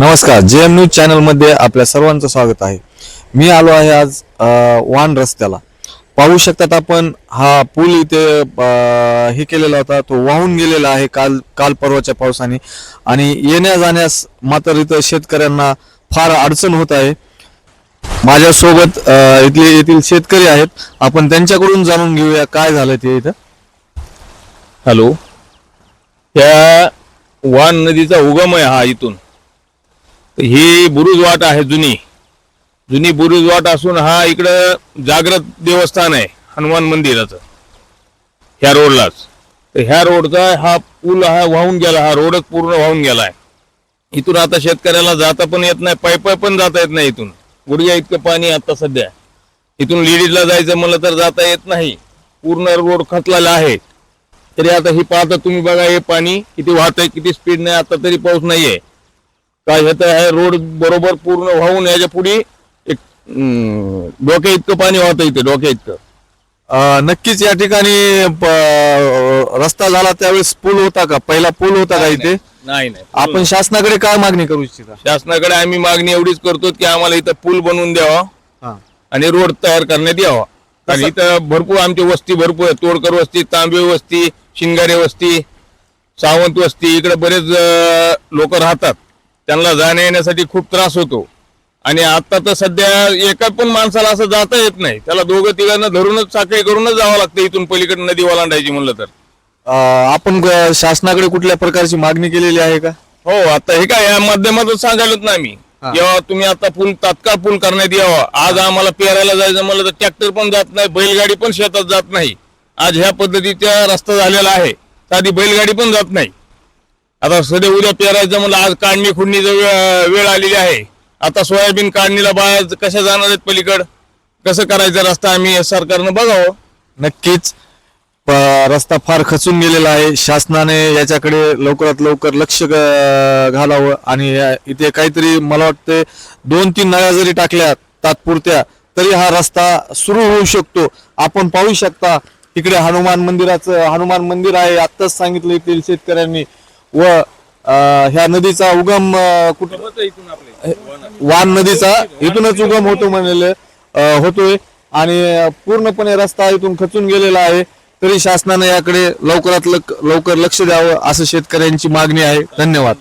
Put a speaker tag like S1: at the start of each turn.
S1: नमस्कार जे M news चॅनलमध्ये आपल्या सर्वांचं स्वागत आहे. मी आलो आहे आज वान रस्त्याला. पाहू शकतात आपण हा पूल इथे हे केलेला होता तो वाहून गेलेला आहे काल काल परवाच्या पावसाने. आणि येण्या जाण्यास मात्र इथं शेतकऱ्यांना फार अडचण होत आहे. माझ्यासोबत इथले येथील शेतकरी आहेत. आपण त्यांच्याकडून जाणून घेऊया काय झालं ते इथं.
S2: हॅलो. त्या वान नदीचा उगम आहे हा इथून. ही बुरुज वाट आहे जुनी. जुनी बुरुज वाट असून हा इकडं जागृत देवस्थान आहे हनुमान मंदिराचं. ह्या रोडलाच. तर ह्या रोडचा हा पूल हा वाहून गेला हा रोडच पूर्ण वाहून गेला आहे. इथून आता शेतकऱ्याला जाता पण येत नाही पाय पाय पण जाता येत नाही इथून. गुडघ्या इतकं पाणी आता सध्या. इथून लेडीजला जायचं म्हणलं तर जाता येत नाही. पूर्ण रोड खचलेला आहे. तरी आता ही पाहता तुम्ही बघा हे पाणी किती वाहत आहे किती स्पीड नाही आता तरी पाऊस नाहीये. काय होतं आहे रोड बरोबर पूर्ण वाहून याच्यापुढे एक डोक्या इतकं पाणी वाहतं इथे डोक्या इतकं.
S1: अ, नक्कीच या ठिकाणी प- रस्ता झाला त्यावेळेस पूल होता का? पहिला पूल होता का इथे?
S2: नाही नाही
S1: आपण शासनाकडे काय मागणी करू इच्छिता?
S2: शासनाकडे आम्ही मागणी एवढीच करतो की आम्हाला इथं पूल बनवून द्यावा
S1: हा.
S2: आणि रोड तयार करण्यात यावा. कारण इथं भरपूर आमची वस्ती भरपूर आहे तोडकर वस्ती तांबे वस्ती शिंगारे वस्ती सावंत वस्ती इकडे बरेच लोक राहतात. त्यांना जाण्या येण्यासाठी खूप त्रास होतो. आणि आता तर सध्या एका पण माणसाला असं जाता येत नाही. त्याला दोघं तिघांना धरूनच साखळी करूनच जावं लागतं इथून पलीकडे नदी ओलांडायची म्हणलं तर.
S1: आपण शासनाकडे कुठल्या प्रकारची मागणी केलेली आहे का?
S2: हो आता हे काय या माध्यमातून सांगायलोच ना आम्ही. जेव्हा तुम्ही आता पूल तात्काळ पूल करण्यात यावा. आज आम्हाला पेरायला जायचं म्हणलं तर ट्रॅक्टर पण जात नाही बैलगाडी पण शेतात जात नाही. आज ह्या पद्धतीचा रस्ता झालेला आहे. साधी बैलगाडी पण जात नाही. आता सध्या उद्या पेरायचं म्हणलं आज काढणी खुडणीचं वेळ वेळ आलेली आहे. आता सोयाबीन काढणीला बाहेर कशा जाणार आहेत पलीकड? कसं करायचं रस्ता आम्ही सरकारनं बघावं.
S1: नक्कीच. रस्ता फार खचून गेलेला आहे. शासनाने याच्याकडे लवकरात लवकर लक्ष घालावं आणि इथे काहीतरी मला वाटतं दोन तीन नळ्या जरी टाकल्या तात्पुरत्या तरी हा रस्ता सुरू होऊ शकतो. आपण पाहू शकता इकडे हनुमान मंदिराचं हनुमान मंदिर आहे. आत्ताच सांगितलं येथील शेतकऱ्यांनी. व ह्या नदीचा उगम कुठं वान नदीचा इथूनच उगम होतो म्हणले होतोय. आणि पूर्णपणे रस्ता इथून खचून गेलेला आहे. तरी शासनाने याकडे लवकरात लक- लवकर लक्ष द्यावं असं शेतकऱ्यांची मागणी आहे. धन्यवाद.